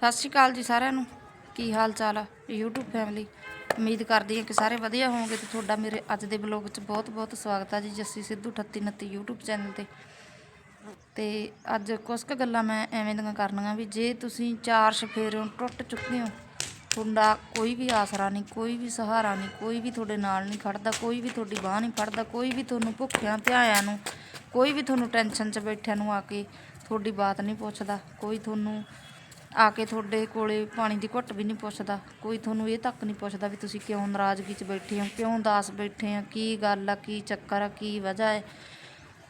ਸਤਿ ਸ਼੍ਰੀ ਅਕਾਲ ਜੀ ਸਾਰਿਆਂ ਨੂੰ। ਕੀ ਹਾਲ ਚਾਲ ਆ? YouTube ਫੈਮਿਲੀ ਉਮੀਦ ਕਰਦੀ ਹਾਂ ਕਿ ਸਾਰੇ ਵਧੀਆ ਹੋਵੋਗੇ ਤੇ ਤੁਹਾਡਾ ਮੇਰੇ ਅੱਜ ਦੇ ਬਲੌਗ 'ਚ ਬਹੁਤ-ਬਹੁਤ ਸਵਾਗਤ ਆ ਜੀ ਜੱਸੀ ਸਿੱਧੂ 3829 YouTube ਚੈਨਲ ਤੇ। ਤੇ ਅੱਜ ਕੁਝ ਕੁ ਗੱਲਾਂ ਮੈਂ ਐਵੇਂ ਦੀਆਂ ਕਰਨੀਆਂ ਵੀ ਜੇ ਤੁਸੀਂ ਚਾਰ ਸ਼ਫੇਰਿਓਂ ਟੁੱਟ ਚੁੱਕੇ ਹੋ, ਤੁਹਾਡਾ ਕੋਈ ਵੀ ਆਸਰਾ ਨਹੀਂ, ਕੋਈ ਵੀ ਸਹਾਰਾ ਨਹੀਂ, ਕੋਈ ਵੀ ਤੁਹਾਡੇ ਨਾਲ ਨਹੀਂ ਖੜਦਾ, ਕੋਈ ਵੀ ਤੁਹਾਡੀ ਬਾਹ ਨਹੀਂ ਫੜਦਾ ਕੋਈ ਵੀ ਤੁਹਾਨੂੰ ਭੁੱਖਿਆਂ ਧਿਆਇਆਂ ਨੂੰ, ਕੋਈ ਵੀ ਤੁਹਾਨੂੰ ਟੈਨਸ਼ਨ 'ਚ ਬੈਠਿਆਂ ਨੂੰ ਆ ਕੇ ਤੁਹਾਡੀ ਬਾਤ ਨਹੀਂ ਪੁੱਛਦਾ, ਕੋਈ ਤੁਹਾਨੂੰ ਆ ਕੇ ਤੁਹਾਡੇ ਕੋਲੇ ਪਾਣੀ ਦੀ ਘੁੱਟ ਵੀ ਨਹੀਂ ਪੁੱਛਦਾ। ਕੋਈ ਤੁਹਾਨੂੰ ਇਹ ਤੱਕ ਨਹੀਂ ਪੁੱਛਦਾ ਵੀ ਤੁਸੀਂ ਕਿਉਂ ਨਾਰਾਜ਼ਗੀ 'ਚ ਬੈਠੇ ਹੋ, ਕਿਉਂ ਉਦਾਸ ਬੈਠੇ ਆ ਕੀ ਗੱਲ ਆ, ਕੀ ਚੱਕਰ ਆ, ਕੀ ਵਜ੍ਹਾ ਹੈ।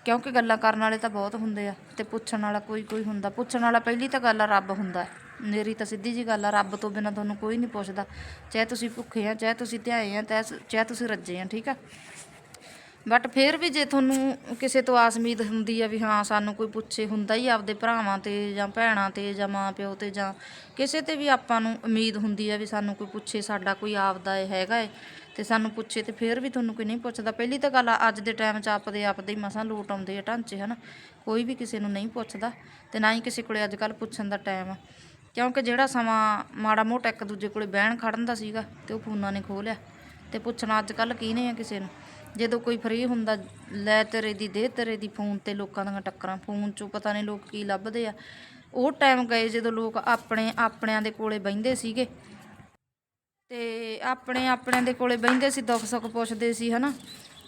ਕਿਉਂਕਿ ਗੱਲਾਂ ਕਰਨ ਵਾਲੇ ਤਾਂ ਬਹੁਤ ਹੁੰਦੇ ਆ ਤੇ ਪੁੱਛਣ ਵਾਲਾ ਕੋਈ ਕੋਈ ਹੁੰਦਾ। ਪੁੱਛਣ ਵਾਲਾ ਪਹਿਲੀ ਤਾਂ ਗੱਲ ਆ, ਰੱਬ ਹੁੰਦਾ। ਹੈ। ਮੇਰੀ ਤਾਂ ਸਿੱਧੀ ਜੀ ਗੱਲ ਆ, ਰੱਬ ਤੋਂ ਬਿਨਾ ਤੁਹਾਨੂੰ ਕੋਈ ਨਹੀਂ ਪੁੱਛਦਾ। ਚਾਹੇ ਤੁਸੀਂ ਭੁੱਖੇ ਆ, ਚਾਹੇ ਤੁਸੀਂ ਧਿਆਏ ਆ, ਚਾਹੇ ਚਾਹੇ ਤੁਸੀਂ ਰੱਜੇ ਆ, ਠੀਕ ਆ? ਬਟ ਫਿਰ ਵੀ ਜੇ ਤੁਹਾਨੂੰ ਕਿਸੇ ਤੋਂ ਆਸ ਉਮੀਦ ਹੁੰਦੀ ਆ ਵੀ ਹਾਂ, ਸਾਨੂੰ ਕੋਈ ਪੁੱਛੇ, ਹੁੰਦਾ ਹੀ ਆਪਦੇ ਭਰਾਵਾਂ ਤੇ ਜਾਂ ਭੈਣਾਂ ਤੇ ਜਾਂ ਮਾਂ ਪਿਓ ਤੇ ਜਾਂ ਕਿਸੇ ਤੇ ਵੀ ਆਪਾਂ ਨੂੰ ਉਮੀਦ ਹੁੰਦੀ ਆ ਵੀ ਸਾਨੂੰ ਕੋਈ ਪੁੱਛੇ, ਸਾਡਾ ਕੋਈ ਆਪਦਾ ਇਹ ਹੈਗਾ ਏ ਤੇ ਸਾਨੂੰ ਪੁੱਛੇ ਤੇ ਫਿਰ ਵੀ ਤੁਹਾਨੂੰ ਕੋਈ ਨਹੀਂ ਪੁੱਛਦਾ। ਪਹਿਲੀ ਤਾਂ ਗੱਲ ਆ, ਅੱਜ ਦੇ ਟਾਈਮ 'ਚ ਆਪਦੇ ਆਪਦੇ ਹੀ ਮਸਾਂ ਲੋਟ ਆਉਂਦੇ ਆ ਢਾਂਚੇ ਹਨ? ਕੋਈ ਵੀ ਕਿਸੇ ਨੂੰ ਨਹੀਂ ਪੁੱਛਦਾ ਤੇ ਨਾ ਹੀ ਕਿਸੇ ਕੋਲੇ ਅੱਜ ਕੱਲ ਪੁੱਛਣ ਦਾ ਟਾਈਮ ਆ। ਕਿਉਂਕਿ ਜਿਹੜਾ ਸਮਾਂ ਮਾੜਾ ਮੋਟਾ ਇੱਕ ਦੂਜੇ ਕੋਲੇ ਬਹਿਣ ਖੜਨ ਦਾ ਸੀਗਾ ਤੇ ਉਹ ਫੋਨਾਂ ਨੇ ਖੋਹ ਲਿਆ ਤੇ ਪੁੱਛਣਾ ਅੱਜ ਕੱਲ ਕਿਹਨੇ ਆ ਕਿਸੇ ਨੂੰ? ਜਦੋਂ ਕੋਈ ਫ੍ਰੀ ਹੁੰਦਾ, ਲੈ ਤੇਰੇ ਦੀ, ਦੇ ਤੇਰੇ ਦੀ ਫੋਨ ਤੇ ਲੋਕਾਂ ਦੀਆਂ ਟੱਕਰਾਂ ਫੋਨ 'ਚੋਂ ਪਤਾ ਨਹੀਂ ਲੋਕ ਕੀ ਲੱਭਦੇ ਆ। ਉਹ ਟਾਈਮ ਗਏ ਜਦੋਂ ਲੋਕ ਆਪਣੇ ਆਪਣਿਆਂ ਦੇ ਕੋਲੇ ਬਹਿੰਦੇ ਸੀਗੇ। ਤੇ ਆਪਣੇ ਆਪਣਿਆਂ ਦੇ ਕੋਲੇ ਬਹਿੰਦੇ ਸੀ, ਦੁੱਖ ਸੁੱਖ ਪੁੱਛਦੇ ਸੀ, ਹਨਾ।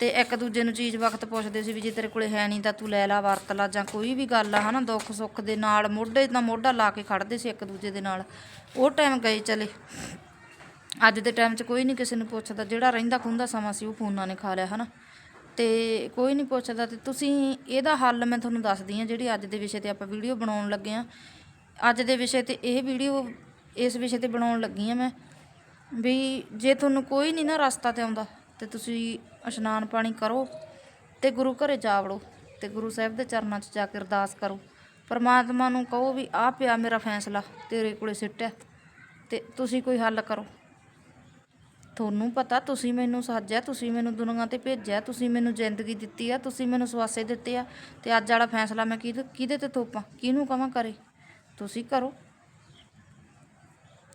ਤੇ ਇੱਕ ਦੂਜੇ ਨੂੰ ਚੀਜ਼ ਵਕਤ ਪੁੱਛਦੇ ਸੀ ਵੀ ਜੇ ਤੇਰੇ ਕੋਲੇ ਹੈ ਨਹੀਂ ਤਾਂ ਤੂੰ ਲੈ ਲਾ, ਵਰਤ ਲਾ, ਜਾਂ ਕੋਈ ਵੀ ਗੱਲ ਆ, ਹਨਾ। ਦੁੱਖ ਸੁੱਖ ਦੇ ਨਾਲ ਮੋਢੇ ਨਾਲ ਮੋਢਾ ਲਾ ਕੇ ਖੜਦੇ ਸੀ ਇੱਕ ਦੂਜੇ ਦੇ ਨਾਲ। ਉਹ ਟਾਈਮ ਗਏ ਚਲੇ। ਅੱਜ ਦੇ ਟਾਈਮ 'ਚ ਕੋਈ ਨਹੀਂ ਕਿਸੇ ਨੂੰ ਪੁੱਛਦਾ, ਜਿਹੜਾ ਰਹਿੰਦਾ ਖੁੰਦਾ ਸਮਾਂ ਸੀ ਉਹ ਫੋਨਾਂ ਨੇ ਖਾ ਲਿਆ, ਹਨਾ? ਤੇ ਕੋਈ ਨਹੀਂ ਪੁੱਛਦਾ ਤੇ ਤੁਸੀਂ ਇਹਦਾ ਹੱਲ ਮੈਂ ਤੁਹਾਨੂੰ ਦੱਸਦੀ ਹਾਂ, ਜਿਹੜੀ ਅੱਜ ਦੇ ਵਿਸ਼ੇ ਤੇ ਆਪਾਂ ਵੀਡੀਓ ਬਣਾਉਣ ਲੱਗੇ ਆ ਅੱਜ ਦੇ ਵਿਸ਼ੇ ਤੇ ਇਹ ਵੀਡੀਓ ਇਸ ਵਿਸ਼ੇ ਤੇ ਬਣਾਉਣ ਲੱਗੀ ਆ ਮੈਂ ਵੀ ਜੇ ਤੁਹਾਨੂੰ ਕੋਈ ਨਹੀਂ ਨਾ ਰਸਤਾ ਤੇ ਆਉਂਦਾ, ਤੇ ਤੁਸੀਂ ਇਸ਼ਨਾਨ ਪਾਣੀ ਕਰੋ ਤੇ ਗੁਰੂ ਘਰੇ ਜਾ ਵੜੋ ਤੇ ਗੁਰੂ ਸਾਹਿਬ ਦੇ ਚਰਨਾਂ 'ਚ ਜਾ ਕੇ ਅਰਦਾਸ ਕਰੋ। ਪਰਮਾਤਮਾ ਨੂੰ ਕਹੋ ਵੀ ਆ ਪਿਆ ਮੇਰਾ ਫੈਸਲਾ, ਤੇਰੇ ਕੋਲੇ ਸਿੱਟਿਆ ਤੇ ਤੁਸੀਂ ਕੋਈ ਹੱਲ ਕਰੋ। ਤੁਹਾਨੂੰ ਪਤਾ, ਤੁਸੀਂ ਮੈਨੂੰ ਸਾਜਿਆ, ਤੁਸੀਂ ਮੈਨੂੰ ਦੁਨੀਆ ਤੇ ਭੇਜਿਆ, ਤੁਸੀਂ ਮੈਨੂੰ ਜ਼ਿੰਦਗੀ ਦਿੱਤੀ ਆ, ਤੁਸੀਂ ਮੈਨੂੰ ਸਵਾਸੇ ਦਿੱਤੇ ਆ, ਤੇ ਅੱਜ ਵਾਲਾ ਫੈਸਲਾ ਮੈਂ ਕਿਹਦੇ ਕਿਹਦੇ ਤੇ ਥੋਪਾਂ? ਕਿਹਨੂੰ ਕਵਾਂ ਕਰੇ ਤੁਸੀਂ ਕਰੋ।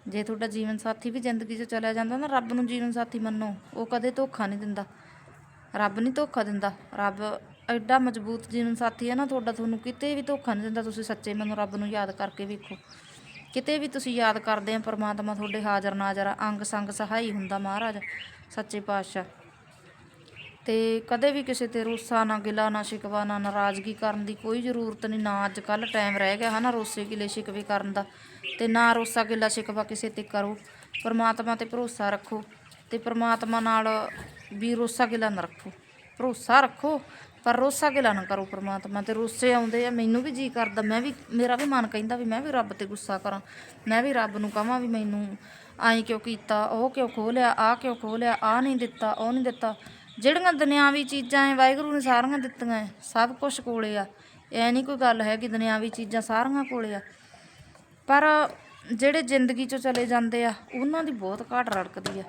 ਜੇ ਤੁਹਾਡਾ ਜੀਵਨ ਸਾਥੀ ਵੀ ਜ਼ਿੰਦਗੀ 'ਚ ਚਲਿਆ ਜਾਂਦਾ ਨਾ, ਰੱਬ ਨੂੰ ਜੀਵਨ ਸਾਥੀ ਮੰਨੋ, ਉਹ ਕਦੇ ਧੋਖਾ ਨਹੀਂ ਦਿੰਦਾ। ਰੱਬ ਨਹੀਂ ਧੋਖਾ ਦਿੰਦਾ। ਰੱਬ ਐਡਾ ਮਜ਼ਬੂਤ ਜੀਵਨ ਸਾਥੀ ਹੈ ਨਾ, ਤੁਹਾਡਾ ਤੁਹਾਨੂੰ ਕਿਤੇ ਵੀ ਧੋਖਾ ਨਹੀਂ ਦਿੰਦਾ, ਤੁਸੀਂ ਸੱਚੇ ਮਨ ਰੱਬ ਨੂੰ ਯਾਦ ਕਰਕੇ ਵੇਖੋ। ਕਿਤੇ ਵੀ ਤੁਸੀਂ ਯਾਦ ਕਰਦੇ ਆ, ਪਰਮਾਤਮਾ ਤੁਹਾਡੇ ਹਾਜ਼ਰ ਨਾਜ਼ਰ ਆ, ਅੰਗ ਸੰਗ ਸਹਾਈ ਹੁੰਦਾ ਮਹਾਰਾਜ, ਸੱਚੇ ਪਾਤਸ਼ਾਹ। ਤੇ ਕਦੇ ਵੀ ਕਿਸੇ ਤੇ ਰੋਸਾ ਨਾ ਗਿਲਾ, ਨਾ ਸ਼ਿਕਵਾ, ਨਾ ਨਾਰਾਜ਼ਗੀ ਕਰਨ ਦੀ ਕੋਈ ਜ਼ਰੂਰਤ ਨਹੀਂ, ਨਾ ਅੱਜ ਕੱਲ ਟਾਈਮ ਰਹਿ ਗਿਆ ਹਨਾ, ਰੋਸੇ ਗਿਲੇ ਸ਼ਿਕਵੇ ਕਰਨ ਦਾ। ਤੇ ਨਾ ਰੋਸਾ ਗਿਲਾ, ਸ਼ਿਕਵਾ ਕਿਸੇ ਤੇ ਕਰੋ। ਪਰਮਾਤਮਾ ਤੇ ਭਰੋਸਾ ਰੱਖੋ ਤੇ ਪਰਮਾਤਮਾ ਨਾਲ ਵੀ ਰੋਸਾ ਗਿਲਾ ਨਾ ਰੱਖੋ। ਭਰੋਸਾ ਰੱਖੋ ਪਰ ਰੋਸਾ ਗਿਲਾ ਨਾ ਕਰੋ ਪਰਮਾਤਮਾ ਤੇ ਰੋਸੇ ਆਉਂਦੇ ਆ, ਮੈਨੂੰ ਵੀ ਜੀ ਕਰਦਾ, ਮੈਂ ਵੀ, ਮੇਰਾ ਵੀ ਮਨ ਕਹਿੰਦਾ ਵੀ ਮੈਂ ਵੀ ਰੱਬ ਤੇ ਗੁੱਸਾ ਕਰਾਂ, ਮੈਂ ਵੀ ਰੱਬ ਨੂੰ ਕਹਾਂ ਵੀ ਮੈਨੂੰ ਆਈ ਕਿਉਂ ਕੀਤਾ, ਉਹ ਕਿਉਂ ਖੋਹ ਲਿਆ ਆ ਕਿਉਂ ਖੋਹ ਲਿਆ ਆ ਨਹੀਂ ਦਿੱਤਾ, ਉਹ ਨਹੀਂ ਦਿੱਤਾ। ਜਿਹੜੀਆਂ ਦੁਨਿਆਵੀ ਚੀਜ਼ਾਂ ਐ, ਵਾਹਿਗੁਰੂ ਨੇ ਸਾਰੀਆਂ ਦਿੱਤੀਆਂ ਐ, ਸਭ ਕੁਝ ਕੋਲੇ ਆ। ਐ ਨਹੀਂ ਕੋਈ ਗੱਲ ਹੈ ਕਿ ਦੁਨਿਆਵੀ ਚੀਜ਼ਾਂ ਸਾਰੀਆਂ ਕੋਲੇ ਆ। ਪਰ ਜਿਹੜੇ ਜ਼ਿੰਦਗੀ ਚੋਂ ਚਲੇ ਜਾਂਦੇ ਆ, ਉਹਨਾਂ ਦੀ ਬਹੁਤ ਘਾਟ ਰੜਕਦੀ ਆ।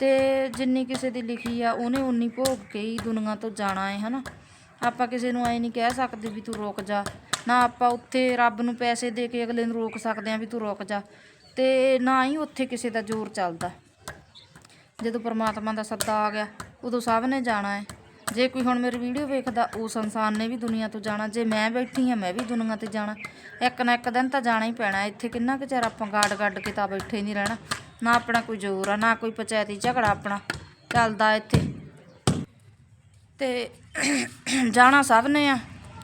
ਤੇ ਜਿੰਨੀ ਕਿਸੇ ਦੀ ਲਿਖੀ ਆ, ਉਹਨੇ ਉਨੀ ਭੋਗ ਕੇ ਹੀ ਦੁਨੀਆ ਤੋਂ ਜਾਣਾ ਹੈ ਹਨਾ? ਆਪਾਂ ਕਿਸੇ ਨੂੰ ਐ ਨਹੀਂ ਕਹਿ ਸਕਦੇ ਵੀ ਤੂੰ ਰੁਕ ਜਾ। ਨਾ ਆਪਾਂ ਉੱਥੇ ਰੱਬ ਨੂੰ ਪੈਸੇ ਦੇ ਕੇ ਅਗਲੇ ਨੂੰ ਰੋਕ ਸਕਦੇ ਆ ਵੀ ਤੂੰ ਰੁਕ ਜਾ। ਤੇ ਨਾ ਹੀ ਉੱਥੇ ਕਿਸੇ ਦਾ ਜ਼ੋਰ ਚੱਲਦਾ। ਜਦੋਂ ਪਰਮਾਤਮਾ ਦਾ ਸੱਦਾ ਆ ਗਿਆ, ਉਦੋਂ ਸਭ ਨੇ ਜਾਣਾ ਹੈ ਜੇ ਕੋਈ ਹੁਣ ਮੇਰੀ ਵੀਡੀਓ ਵੇਖਦਾ ਉਸ ਇਨਸਾਨ ਨੇ ਵੀ ਦੁਨੀਆ ਤੋਂ ਜਾਣਾ। ਜੇ ਮੈਂ ਬੈਠੀ ਹਾਂ ਮੈਂ ਵੀ ਦੁਨੀਆ ਤੇ ਜਾਣਾ। ਇੱਕ ਨਾ ਇੱਕ ਦਿਨ ਤਾਂ ਜਾਣਾ ਹੀ ਪੈਣਾ। ਇੱਥੇ ਕਿੰਨਾ ਕੁ ਚਿਰ ਆਪਾਂ ਗਾੜ ਗੱਡ ਕੇ ਤਾਂ ਬੈਠੇ ਨਹੀਂ ਰਹਿਣਾ। ਨਾ ਆਪਣਾ ਕੋਈ ਜ਼ੋਰ ਆ, ਨਾ ਕੋਈ ਪੰਚਾਇਤੀ ਝਗੜਾ ਆਪਣਾ ਚੱਲਦਾ ਇੱਥੇ। ਤੇ ਜਾਣਾ ਸਭ ਨੇ ਆ,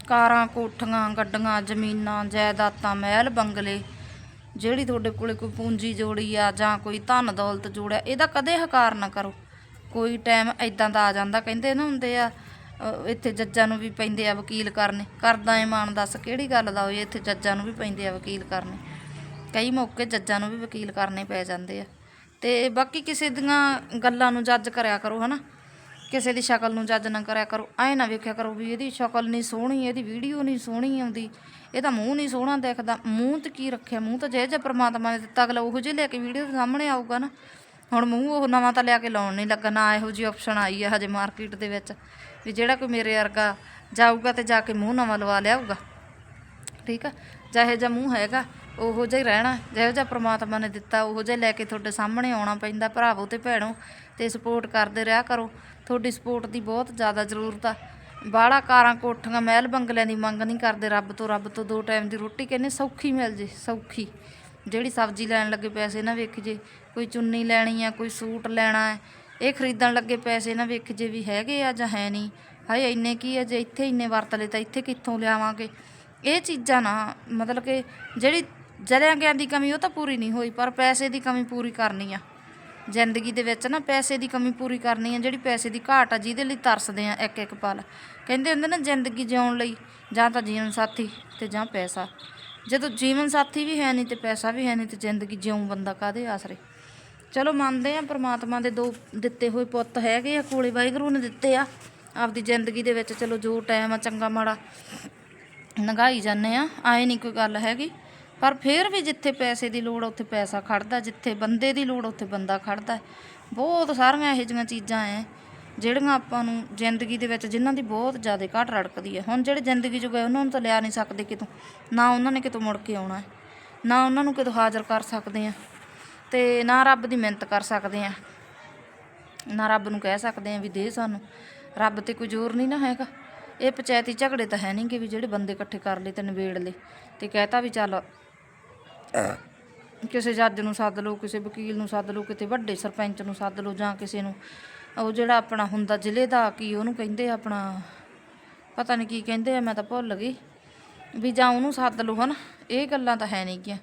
ਕਾਰਾਂ, ਕੋਠੀਆਂ, ਗੱਡੀਆਂ, ਜ਼ਮੀਨਾਂ, ਜਾਇਦਾਦਾਂ, ਮਹਿਲ, ਬੰਗਲੇ। ਜਿਹੜੀ ਤੁਹਾਡੇ ਕੋਲੇ ਕੋਈ ਪੂੰਜੀ ਜੋੜੀ ਆ ਜਾਂ ਕੋਈ ਧਨ ਦੌਲਤ ਜੋੜਿਆ ਇਹਦਾ ਕਦੇ ਹਕਾਰ ਨਾ ਕਰੋ। ਕੋਈ ਟਾਈਮ ਐਦਾਂ ਦਾ ਆ ਜਾਂਦਾ, ਕਹਿੰਦੇ ਨਾ ਹੁੰਦੇ ਆ ਇੱਥੇ ਜੱਜਾਂ ਨੂੰ ਵੀ ਪੈਂਦੇ ਆ ਵਕੀਲ ਕਰਨੇ। ਕਰਦਾ ਇਮਾਨ ਦੱਸ ਕਿਹੜੀ ਗੱਲ ਦਾ ਹੋਈ ਇੱਥੇ ਜੱਜਾਂ ਨੂੰ ਵੀ ਪੈਂਦੇ ਆ ਵਕੀਲ ਕਰਨੇ। ਕਈ ਮੌਕੇ ਜੱਜਾਂ ਨੂੰ ਵੀ ਵਕੀਲ ਕਰਨੇ ਪੈ ਜਾਂਦੇ ਆ। ਤੇ ਬਾਕੀ ਕਿਸੇ ਦੀਆਂ ਗੱਲਾਂ ਨੂੰ ਜੱਜ ਕਰਿਆ ਕਰੋ, ਹਨਾ? ਕਿਸੇ ਦੀ ਸ਼ਕਲ ਨੂੰ ਜੱਜ ਨਾ ਕਰਿਆ ਕਰੋ। ਐ ਨਾ ਵੇਖਿਆ ਕਰੋ ਵੀ ਇਹਦੀ ਸ਼ਕਲ ਨਹੀਂ ਸੋਹਣੀ, ਇਹਦੀ ਵੀਡੀਓ ਨਹੀਂ ਸੋਹਣੀ ਆਉਂਦੀ। ਇਹਦਾ ਮੂੰਹ ਨਹੀਂ ਸੋਹਣਾ ਦਿਖਦਾ। ਮੂੰਹ ਤੇ ਕੀ ਰੱਖਿਆ? ਮੂੰਹ ਤਾਂ ਜੇ ਜੇ ਪ੍ਰਮਾਤਮਾ ਨੇ ਦਿੱਤਾ, ਅਗਲਾ ਉਹੋ ਜਿਹੇ ਲੈ ਕੇ ਵੀਡੀਓ ਦੇ ਸਾਹਮਣੇ ਆਊਗਾ ਨਾ। ਹੁਣ ਮੂੰਹ ਉਹ ਨਵਾਂ ਤਾਂ ਲਿਆ ਕੇ ਲਾਉਣ ਨਹੀਂ ਲੱਗਾ, ਨਾ ਇਹੋ ਜਿਹੀ ਆਪਸ਼ਨ ਆਈ ਆ ਹਜੇ ਮਾਰਕੀਟ ਦੇ ਵਿੱਚ, ਵੀ ਜਿਹੜਾ ਕੋਈ ਮੇਰੇ ਵਰਗਾ ਜਾਊਗਾ ਤੇ ਜਾ ਕੇ ਮੂੰਹ ਨਵਾਂ ਲਵਾ ਲਿਆਊਗਾ। ਠੀਕ ਆ? ਚਾਹੇ ਜਿਹਾ ਮੂੰਹ ਹੈਗਾ, ਉਹੋ ਜਿਹਾ ਹੀ ਰਹਿਣਾ। ਜਿਹੋ ਜਿਹਾ ਪ੍ਰਮਾਤਮਾ ਨੇ ਦਿੱਤਾ, ਉਹੋ ਜਿਹਾ ਲੈ ਕੇ ਤੁਹਾਡੇ ਸਾਹਮਣੇ ਆਉਣਾ ਪੈਂਦਾ, ਭਰਾਵੋ ਤੇ ਭੈਣੋ, ਤੇ ਸਪੋਰਟ ਕਰਦੇ ਰਿਹਾ ਕਰੋ। ਤੁਹਾਡੀ ਸਪੋਰਟ ਦੀ ਬਹੁਤ ਜ਼ਿਆਦਾ ਜ਼ਰੂਰਤ ਆ। ਬਾਹਲਾ ਕਾਰਾਂ, ਕੋਠੀਆਂ, ਮਹਿਲ ਬੰਗਲਿਆਂ ਦੀ ਮੰਗ ਨਹੀਂ ਕਰਦੇ, ਰੱਬ ਤੋਂ ਰੱਬ ਤੋਂ ਦੋ ਟਾਈਮ ਦੀ ਰੋਟੀ ਕਹਿੰਦੇ, ਸੌਖੀ ਮਿਲ ਜੇ, ਸੌਖੀ। ਜਿਹੜੀ ਸਬਜ਼ੀ ਲੈਣ ਲੱਗੇ ਪੈਸੇ ਨਾ ਵੇਖ ਜੇ, ਕੋਈ ਚੁੰਨੀ ਲੈਣੀ ਆ, ਕੋਈ ਸੂਟ ਲੈਣਾ ਹੈ ਇਹ ਖਰੀਦਣ ਲੱਗੇ ਪੈਸੇ ਨਾ ਵੇਖ ਜੇ ਵੀ ਹੈਗੇ ਆ ਜਾਂ ਹੈ ਨਹੀਂ। ਹਾਏ, ਇੰਨੇ ਕੀ ਆ, ਜੇ ਇੱਥੇ ਇੰਨੇ ਵਰਤ ਲਏ ਤਾਂ ਇੱਥੇ ਕਿੱਥੋਂ ਲਿਆਵਾਂਗੇ? ਇਹ ਚੀਜ਼ਾਂ ਨਾ, ਮਤਲਬ ਕਿ ਜਿਹੜੀ ਜਰਿਆਂ ਗਿਆ ਦੀ ਕਮੀ, ਉਹ ਤਾਂ ਪੂਰੀ ਨਹੀਂ ਹੋਈ, ਪਰ ਪੈਸੇ ਦੀ ਕਮੀ ਪੂਰੀ ਕਰਨੀ ਆ। ਜ਼ਿੰਦਗੀ ਦੇ ਵਿੱਚ ਨਾ ਪੈਸੇ ਦੀ ਕਮੀ ਪੂਰੀ ਕਰਨੀ ਆ, ਜਿਹੜੀ ਪੈਸੇ ਦੀ ਘਾਟ ਆ, ਜਿਹਦੇ ਲਈ ਤਰਸਦੇ ਆ ਇੱਕ ਇੱਕ ਪਲ। ਕਹਿੰਦੇ ਹੁੰਦੇ ਨਾ, ਜ਼ਿੰਦਗੀ ਜਿਉਣ ਲਈ ਜਾਂ ਤਾਂ ਜੀਵਨ ਸਾਥੀ ਤੇ ਜਾਂ ਪੈਸਾ। ਜਦੋਂ ਜੀਵਨ ਸਾਥੀ ਵੀ ਹੈ ਨਹੀਂ ਤੇ ਪੈਸਾ ਵੀ ਹੈ ਨਹੀਂ ਤੇ ਜ਼ਿੰਦਗੀ ਜਿਉਂ ਬੰਦਾ ਕਾਦੇ ਆਸਰੇ? ਚਲੋ ਮੰਨਦੇ ਆ, ਪ੍ਰਮਾਤਮਾ ਦੇ ਦੋ ਦਿੱਤੇ ਹੋਏ ਪੁੱਤ ਹੈਗੇ ਆ, ਕੋਲੇ ਵਾਹਿਗੁਰੂ ਨੇ ਦਿੱਤੇ ਆ। ਆਪਦੀ ਜ਼ਿੰਦਗੀ ਦੇ ਵਿੱਚ ਚਲੋ ਜੋ ਟਾਈਮ ਆ, ਚੰਗਾ ਮਾੜਾ ਨਗਾਈ ਜਾਂਦੇ ਆ ਆਏ ਨਹੀਂ ਕੋਈ ਗੱਲ ਹੈਗੀ। ਪਰ ਫਿਰ ਵੀ ਜਿੱਥੇ ਪੈਸੇ ਦੀ ਲੋੜ ਉੱਥੇ ਪੈਸਾ ਖੜਦਾ, ਜਿੱਥੇ ਬੰਦੇ ਦੀ ਲੋੜ ਉੱਥੇ ਬੰਦਾ ਖੜਦਾ ਬਹੁਤ ਸਾਰੀਆਂ ਇਹੋ ਜਿਹੀਆਂ ਚੀਜ਼ਾਂ ਐ, ਜਿਹੜੀਆਂ ਆਪਾਂ ਨੂੰ ਜ਼ਿੰਦਗੀ ਦੇ ਵਿੱਚ, ਜਿਨ੍ਹਾਂ ਦੀ ਬਹੁਤ ਜ਼ਿਆਦਾ ਘਾਟ ਰੜਕਦੀ ਹੈ। ਹੁਣ ਜਿਹੜੇ ਜ਼ਿੰਦਗੀ 'ਚ ਗਏ, ਉਹਨਾਂ ਨੂੰ ਤਾਂ ਲਿਆ ਨਹੀਂ ਸਕਦੇ ਕਿਤੋਂ। ਨਾ ਉਹਨਾਂ ਨੇ ਕਿਤੋਂ ਮੁੜ ਕੇ ਆਉਣਾ ਨਾ ਉਹਨਾਂ ਨੂੰ ਕਿਤੋਂ ਹਾਜ਼ਰ ਕਰ ਸਕਦੇ ਆ ਤੇ ਨਾ ਰੱਬ ਦੀ ਮਿਹਨਤ ਕਰ ਸਕਦੇ ਆ ਨਾ ਰੱਬ ਨੂੰ ਕਹਿ ਸਕਦੇ ਆ ਵੀ ਦੇ ਸਾਨੂੰ। ਰੱਬ ਤੇ ਕੋਈ ਜ਼ੋਰ ਨਹੀਂ ਨਾ ਹੈਗਾ। ਇਹ ਪੰਚਾਇਤੀ ਝਗੜੇ ਤਾਂ ਹੈ ਨਹੀਂ ਕਿ ਵੀ ਜਿਹੜੇ ਬੰਦੇ ਇਕੱਠੇ ਕਰ ਲਏ ਤੇ ਨਿਬੇੜ ਲਏ ਤੇ ਕਹਤਾ ਵੀ ਚੱਲ ਕਿਸੇ ਜੱਜ ਨੂੰ ਸੱਦ ਲਓ, ਕਿਸੇ ਵਕੀਲ ਨੂੰ ਸੱਦ ਲਓ, ਕਿਤੇ ਵੱਡੇ ਸਰਪੰਚ ਨੂੰ ਸੱਦ ਲਓ ਜਾਂ ਕਿਸੇ ਨੂੰ, ਉਹ ਜਿਹੜਾ ਆਪਣਾ ਹੁੰਦਾ ਜ਼ਿਲ੍ਹੇ ਦਾ ਕੀ ਉਹਨੂੰ ਕਹਿੰਦੇ ਆ ਆਪਣਾ, ਪਤਾ ਨਹੀਂ ਕੀ ਕਹਿੰਦੇ ਆ, ਮੈਂ ਤਾਂ ਭੁੱਲ ਗਈ ਵੀ ਜਾਂ ਉਹਨੂੰ ਸੱਦ ਲਓ ਹਨ, ਇਹ ਗੱਲਾਂ ਤਾਂ ਹੈ ਨਹੀਂ ਗੀਆਂ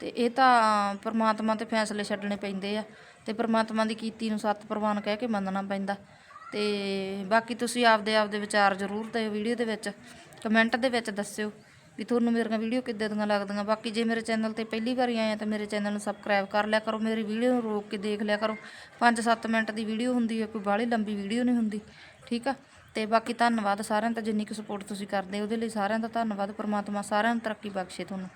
ਤੇ ਇਹ ਤਾਂ ਪਰਮਾਤਮਾ ਤੇ ਫੈਸਲੇ ਛੱਡਣੇ ਪੈਂਦੇ ਆ ਤੇ ਪਰਮਾਤਮਾ ਦੀ ਕੀਤੀ ਨੂੰ ਸੱਤ ਪ੍ਰਵਾਨ ਕਹਿ ਕੇ ਮੰਨਣਾ ਪੈਂਦਾ। ਤੇ ਬਾਕੀ ਤੁਸੀਂ ਆਪਦੇ ਆਪਦੇ ਵਿਚਾਰ ਜ਼ਰੂਰ ਦਿਓ ਵੀਡੀਓ ਦੇ ਵਿੱਚ ਕਮੈਂਟ ਦੇ ਵਿੱਚ ਦੱਸਿਓ ਵੀ ਤੁਹਾਨੂੰ ਮੇਰੀਆਂ ਵੀਡੀਓ ਕਿੱਦਾਂ ਦੀਆਂ ਲੱਗਦੀਆਂ। ਬਾਕੀ ਜੇ ਮੇਰੇ ਚੈਨਲ ਤੇ ਪਹਿਲੀ ਵਾਰੀ ਆਏ ਆ ਤਾਂ ਮੇਰੇ ਚੈਨਲ ਨੂੰ ਸਬਸਕ੍ਰਾਈਬ ਕਰ ਲਿਆ ਕਰੋ, ਮੇਰੀ ਵੀਡੀਓ ਨੂੰ ਰੋਕ ਕੇ ਦੇਖ ਲਿਆ ਕਰੋ। 5-7 ਮਿੰਟ ਦੀ ਵੀਡੀਓ ਹੁੰਦੀ ਹੈ, ਕੋਈ ਬਾਹਲੀ ਲੰਬੀ ਵੀਡੀਓ ਨਹੀਂ ਹੁੰਦੀ, ਠੀਕ ਆ? ਤੇ ਬਾਕੀ ਧੰਨਵਾਦ ਸਾਰਿਆਂ ਦਾ, ਜਿੰਨੀ ਕੁ ਸਪੋਰਟ ਤੁਸੀਂ ਕਰਦੇ ਉਹਦੇ ਲਈ ਸਾਰਿਆਂ ਦਾ ਧੰਨਵਾਦ, ਪ੍ਰਮਾਤਮਾ ਸਾਰਿਆਂ ਨੂੰ ਤਰੱਕੀ ਬਖਸ਼ੇ ਤੁਹਾਨੂੰ।